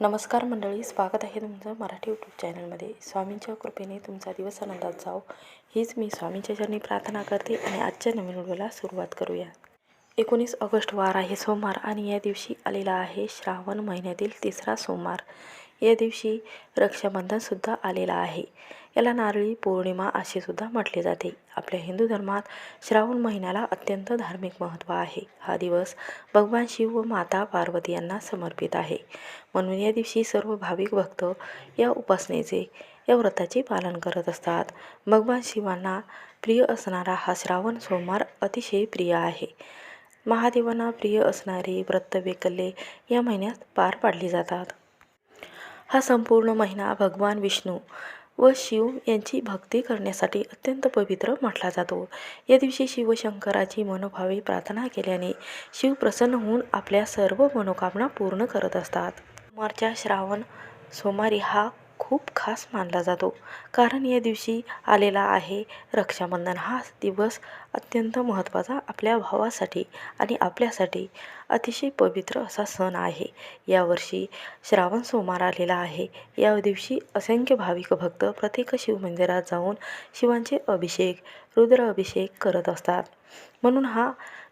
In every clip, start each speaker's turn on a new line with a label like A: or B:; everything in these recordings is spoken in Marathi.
A: नमस्कार मंडळी स्वागत आहे तुमचं मराठी यूट्यूब चॅनलमध्ये स्वामींच्या कृपेने तुमचा दिवस आनंदात जाओ हीच मी स्वामींच्या चरणी प्रार्थना करते आणि आजच्या नवीन व्हिडिओला सुरुवात करूया. एकोणीस ऑगस्ट वार आहे सोमवार आणि या दिवशी आलेला आहे श्रावण महिन्यातील तिसरा सोमवार. या दिवशी रक्षाबंधनसुद्धा आलेला आहे. याला नारळी पौर्णिमा असे सुद्धा म्हटले जाते. आपल्या हिंदू धर्मात श्रावण महिन्याला अत्यंत धार्मिक महत्त्व आहे. हा दिवस भगवान शिव व माता पार्वती यांना समर्पित आहे. म्हणून या दिवशी सर्व भाविक भक्त या उपासनेचे या व्रताचे पालन करत असतात. भगवान शिवांना प्रिय असणारा हा श्रावण सोमवार अतिशय प्रिय आहे. महादेवांना प्रिय असणारे व्रत वेकल्ले या महिन्यात पार पाडली जातात. हा संपूर्ण महिना भगवान विष्णू व शिव यांची भक्ती करण्यासाठी अत्यंत पवित्र म्हटला जातो. या दिवशी शिवशंकराची मनोभावे प्रार्थना केल्याने शिव प्रसन्न होऊन आपल्या सर्व मनोकामना पूर्ण करत असतात. मारच्या श्रावण सोमवारी हा खूप खास मानला जातो. कारण या दिवशी आलेला आहे रक्षाबंधन. हा दिवस अत्यंत महत्त्वाचा आपल्या भावासाठी आणि आपल्यासाठी अतिशय पवित्र असा सण आहे. यावर्षी श्रावण सोमवार आलेला आहे. या दिवशी असंख्य भाविक भक्त प्रत्येक शिवमंदिरात जाऊन शिवांचे अभिषेक रुद्र अभिषेक करत असतात. म्हणून हा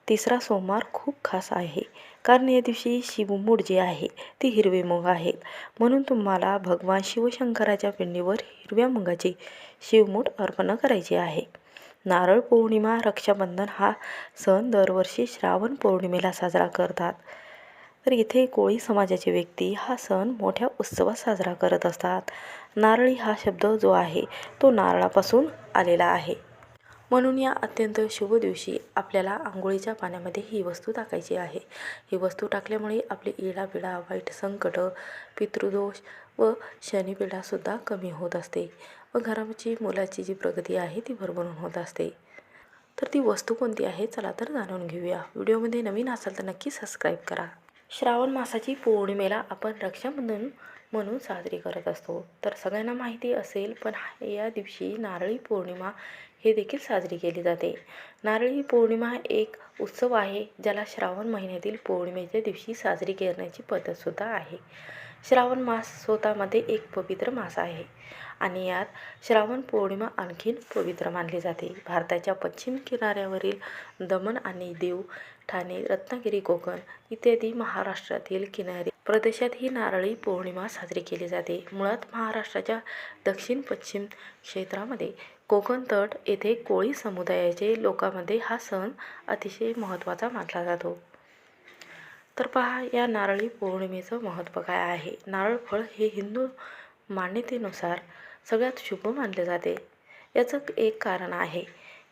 A: तिसरा सोमवार खूप खास आहे. कारण या दिवशी शिवमूठ जे आहे ती हिरवे मुग आहेत. म्हणून तुम्हाला भगवान शिवशंकराच्या पिंडीवर हिरव्या मुगाची शिवमूठ अर्पण करायची आहे. नारळ पौर्णिमा रक्षाबंधन हा सण दरवर्षी श्रावण पौर्णिमेला साजरा करतात. तर इथे कोळी समाजाचे व्यक्ती हा सण मोठ्या उत्सवात साजरा करत असतात. नारळी हा शब्द जो आहे तो नारळापासून आलेला आहे. म्हणून या अत्यंत शुभ दिवशी आपल्याला आंघोळीच्या पाण्यामध्ये ही वस्तू टाकायची आहे. ही वस्तू टाकल्यामुळे आपली इडापिडा वाईट संकट पितृदोष व शनिपिडासुद्धा कमी होत असते व घराची मुलाची जी प्रगती आहे ती भरभरून होत असते. तर ती वस्तू कोणती आहे चला तर जाणून घेऊया. व्हिडिओमध्ये नवीन असाल तर नक्की सबस्क्राईब करा. श्रावण मासाची पौर्णिमेला आपण रक्षाबंधन म्हणून साजरी करत असतो. तर सगळ्यांना माहिती असेल पण या दिवशी नारळी पौर्णिमा हे देखील साजरी केली जाते. नारळी पौर्णिमा एक उत्सव आहे ज्याला श्रावण महिन्यातील पौर्णिमेच्या दिवशी साजरी करण्याची पद्धतसुद्धा आहे. श्रावण मास स्वतःमध्ये एक पवित्र मास आहे आणि यात श्रावण पौर्णिमा आणखीन पवित्र मानली जाते. भारताच्या पश्चिम किनाऱ्यावरील दमण आणि दीव ठाणे रत्नागिरी कोकण इत्यादी महाराष्ट्रातील किनारी प्रदेशात ही नारळी पौर्णिमा साजरी केली जाते. मुळात महाराष्ट्राच्या दक्षिण पश्चिम क्षेत्रामध्ये कोकण तट येथे कोळी समुदायाचे लोकांमध्ये हा सण अतिशय महत्त्वाचा मानला जातो. तर पहा या नारळी पौर्णिमेचं महत्त्व काय आहे? नारळ फळ हे हिंदू मान्यतेनुसार सगळ्यात शुभ मानले जाते. याचं एक कारण आहे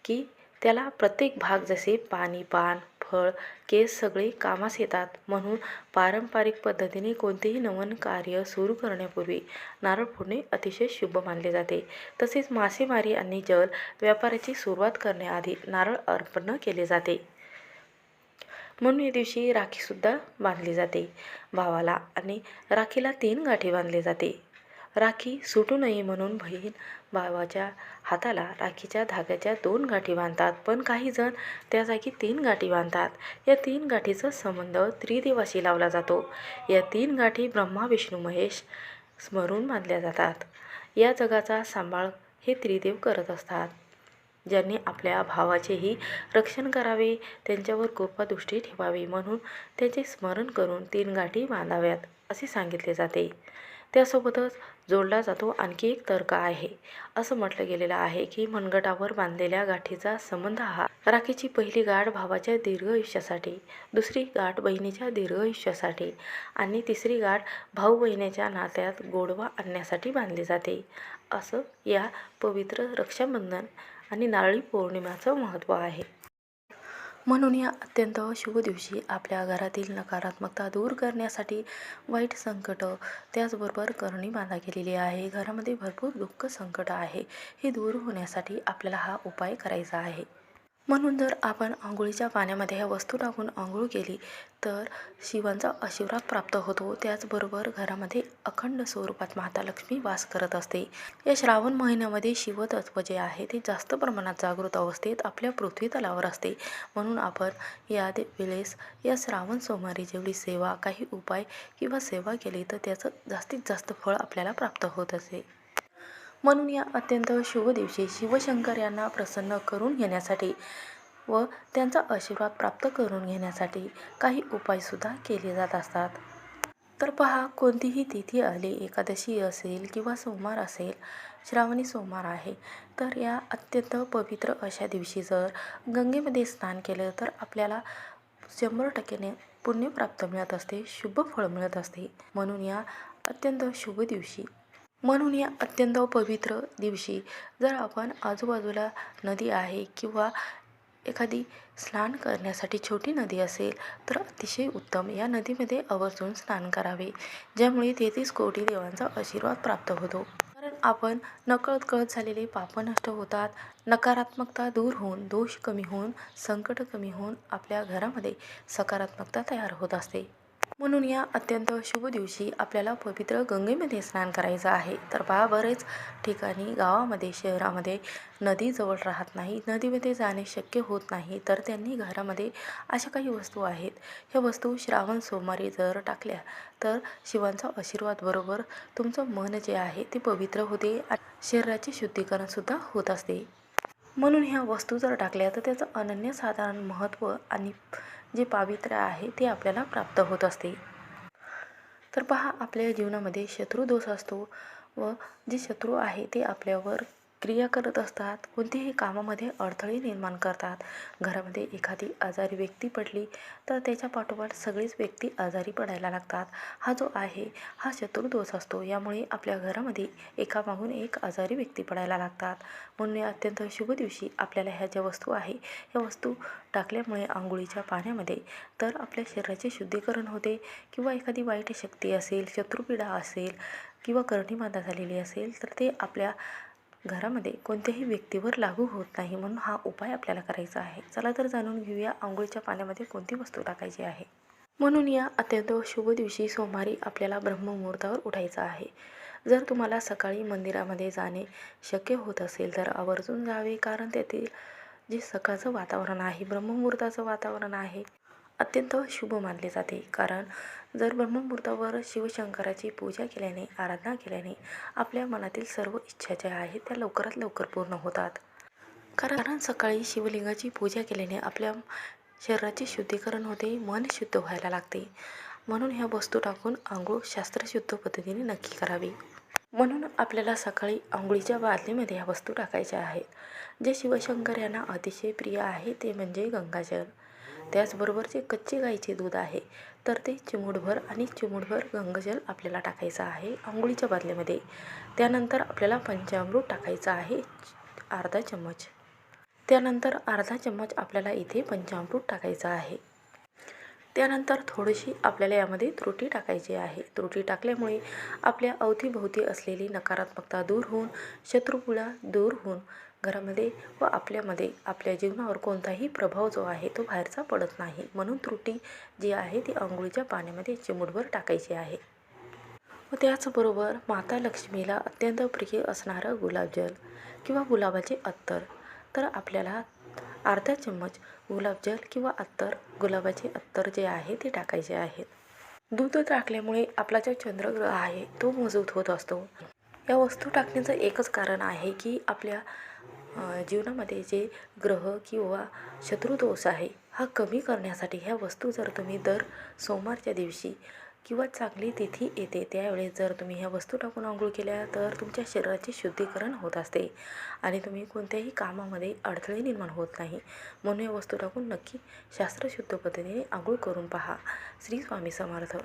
A: की त्याला प्रत्येक भाग जसे पाणी पान फळ केस सगळे कामास येतात म्हणून पारंपरिक पद्धतीने कोणतेही नवन कार्य सुरू करण्यापूर्वी नारळ फोडणे अतिशय शुभ मानले जाते. तसेच मासेमारी आणि जल व्यापाराची सुरुवात करण्याआधी नारळ अर्पण केले जाते. म्हणून या दिवशी राखीसुद्धा बांधली जाते. भावाला आणि राखीला तीन गाठी बांधले जाते. राखी सुटू नये म्हणून बहीण भावाच्या हाताला राखीच्या धाग्याच्या दोन गाठी बांधतात. पण काही जण त्या जागी तीन गाठी बांधतात. या तीन गाठीचा संबंध त्रिदेवाशी लावला जातो. या तीन गाठी ब्रह्मा विष्णू महेश स्मरून बांधल्या जातात. या जगाचा सांभाळ हे त्रिदेव करत असतात. ज्यांनी आपल्या भावाचेही रक्षण करावे त्यांच्यावर कृपादृष्टी ठेवावी म्हणून त्याचे स्मरण करून तीन गाठी बांधाव्यात असे सांगितले जाते. त्यासोबतच जोडला जातो आणखी एक तर्क आहे. असं म्हटलं गेलेलं आहे की मनगटावर बांधलेल्या गाठीचा संबंध हा राखीची पहिली गाठ भावाच्या दीर्घ आयुष्यासाठी दुसरी गाठ बहिणीच्या दीर्घ आयुष्यासाठी आणि तिसरी गाठ भाऊ बहिणीच्या नात्यात गोडवा आणण्यासाठी बांधली जाते. असं या पवित्र रक्षाबंधन आणि नारळी पौर्णिमाचं महत्त्व आहे. म्हणून या अत्यंत शुभ दिवशी आपल्या घरातील नकारात्मकता दूर करण्यासाठी वाईट संकट त्याचबरोबर करणी बांधा केलेली आहे. घरामध्ये भरपूर दुःख संकट आहे. हे दूर होण्यासाठी आपल्याला हा उपाय करायचा आहे. म्हणून जर आपण आंघोळीच्या पाण्यामध्ये ह्या वस्तू टाकून आंघोळ केली तर शिवांचा आशीर्वाद प्राप्त होतो. त्याचबरोबर घरामध्ये अखंड स्वरूपात माता लक्ष्मी वास करत असते. या श्रावण महिन्यामध्ये शिवतत्व जे आहे ते जास्त प्रमाणात जागृत अवस्थेत आपल्या पृथ्वी तलावर असते. म्हणून आपण या वेळेस या श्रावण सोमवारी जेवढी सेवा काही उपाय किंवा सेवा केली तर त्याचं जास्तीत जास्त फळ आपल्याला प्राप्त होत असे. म्हणून या अत्यंत शुभ दिवशी शिवशंकर यांना प्रसन्न करून घेण्यासाठी व त्यांचा आशीर्वाद प्राप्त करून घेण्यासाठी काही उपायसुद्धा केले जात असतात. तर पहा कोणतीही तिथी आली एकादशी असेल किंवा सोमवार असेल श्रावणी सोमवार आहे तर या अत्यंत पवित्र अशा दिवशी जर गंगेमध्ये स्नान केलं तर आपल्याला शंभर टक्क्याने पुण्य प्राप्त मिळत असते शुभ फळ मिळत असते. म्हणून या अत्यंत शुभ दिवशी म्हणून या अत्यंत पवित्र दिवशी जर आपण आजूबाजूला नदी आहे किंवा एखादी स्नान करण्यासाठी छोटी नदी असेल तर अतिशय उत्तम. या नदीमध्ये आवर्जून स्नान करावे ज्यामुळे तेहतीस कोटी देवांचा आशीर्वाद प्राप्त होतो. कारण आपण नकळत कळत झालेले पाप नष्ट होतात नकारात्मकता दूर होऊन दोष कमी होऊन संकट कमी होऊन आपल्या घरामध्ये सकारात्मकता तयार होत असते. म्हणून या अत्यंत शुभ दिवशी आपल्याला पवित्र गंगेमध्ये स्नान करायचं आहे. तर पहा बरेच ठिकाणी गावामध्ये शहरामध्ये नदीजवळ राहत नाही. नदीमध्ये जाणे शक्य होत नाही. तर त्यांनी घरामध्ये अशा काही वस्तू आहेत. ह्या वस्तू श्रावण सोमवारी जर टाकल्या तर शिवांचा आशीर्वाद बरोबर तुमचं मन जे आहे ते पवित्र होते आणि शरीराचे शुद्धीकरणसुद्धा होत असते. म्हणून ह्या वस्तू जर टाकल्या तर त्याचं अनन्यसाधारण महत्त्व आणि जे पावित्र्य आहे ते आपल्याला प्राप्त होत असते. तर पहा आपल्या जीवनामध्ये शत्रू दोष असतो व जे शत्रू आहे ते आपल्यावर क्रिया करत असतात कोणतीही कामामध्ये अडथळे निर्माण करतात. घरामध्ये एखादी आजारी व्यक्ती पडली तर त्याच्या पाठोपाठ सगळीच व्यक्ती आजारी पडायला लागतात. हा जो आहे हा शत्रुदोष असतो. यामुळे आपल्या घरामध्ये एकामागून एक आजारी व्यक्ती पडायला लागतात. म्हणून या अत्यंत शुभ दिवशी आपल्याला ह्या ज्या वस्तू आहे ह्या वस्तू टाकल्यामुळे आंघोळीच्या पाण्यामध्ये तर आपल्या शरीराचे शुद्धीकरण होते किंवा एखादी वाईट शक्ती असेल शत्रुपीडा असेल किंवा करणीबाधा झालेली असेल तर ते आपल्या घरामध्ये कोणत्याही व्यक्तीवर लागू होत नाही म्हणून हा उपाय आपल्याला करायचा आहे. चला तर जाणून घेऊया आंघोळीच्या पाण्यामध्ये कोणती वस्तू टाकायची आहे. म्हणून या अत्यंत शुभ दिवशी सोमवारी आपल्याला ब्रह्ममुहूर्तावर उठायचं आहे. जर तुम्हाला सकाळी मंदिरामध्ये जाणे शक्य होत असेल तर आवर्जून जावे कारण तेथील जे सकाळचं वातावरण आहे ब्रह्ममुहूर्ताचं वातावरण आहे अत्यंत शुभ मानले जाते. कारण जर ब्रह्ममुहूर्तावर शिवशंकराची पूजा केल्याने आराधना केल्याने आपल्या मनातील सर्व इच्छा ज्या आहेत त्या लवकरात लवकर पूर्ण होतात. कारण सकाळी शिवलिंगाची पूजा केल्याने आपल्या शरीराचे शुद्धीकरण होते मन शुद्ध व्हायला लागते. म्हणून ह्या वस्तू टाकून आंघोळ शास्त्रशुद्ध पद्धतीने नक्की करावी. म्हणून आपल्याला सकाळी आंघोळीच्या बादलीमध्ये ह्या वस्तू टाकायच्या आहेत. जे शिवशंकर यांना अतिशय प्रिय आहे ते म्हणजे गंगाजल. त्याचबरोबर जे कच्चे गाईचे दूध आहे तर ते चिमूटभर आणि चिमूटभर गंगाजल आपल्याला टाकायचं आहे आंघोळीच्या बादलीमध्ये. त्यानंतर आपल्याला पंचामृत टाकायचं आहे अर्धा चम्मच. त्यानंतर अर्धा चम्मच आपल्याला इथे पंचामृत टाकायचं आहे. त्यानंतर थोडीशी आपल्याला यामध्ये त्रुटी टाकायची आहे. त्रुटी टाकल्यामुळे आपल्या अवतीभोवती असलेली नकारात्मकता दूर होऊन शत्रुपुळा दूर होऊन घरामध्ये व आपल्यामध्ये आपल्या जीवनावर कोणताही प्रभाव जो आहे तो बाहेरचा पडत नाही. म्हणून त्रुटी जी आहे ती आंघोळीच्या पाण्यामध्ये चिमूटभर टाकायची आहे. व त्याचबरोबर माता लक्ष्मीला अत्यंत प्रिय असणारं गुलाबजल किंवा गुलाबाचे अत्तर. तर आपल्याला अर्धा चम्मच गुलाबजल किंवा अत्तर गुलाबाचे अत्तर जे आहे ते टाकायचे आहेत. दूध टाकल्यामुळे आपला जो चंद्रग्रह आहे तो मजबूत होत असतो. या वस्तू टाकण्याचं एकच कारण आहे की आपल्या जीवनामध्ये जे ग्रह किंवा शत्रुदोष आहे हा कमी करण्यासाठी ह्या वस्तू जर तुम्ही दर सोमवारच्या दिवशी किंवा चांगली तिथी येते त्यावेळेस जर तुम्ही ह्या वस्तू टाकून आंघोळ केल्या तर तुमच्या शरीराचे शुद्धीकरण होत असते आणि तुम्ही कोणत्याही कामामध्ये अडथळे निर्माण होत नाही. म्हणून या वस्तू टाकून नक्की शास्त्रशुद्ध पद्धतीने आंघोळ करून पहा. श्री स्वामी समर्थ.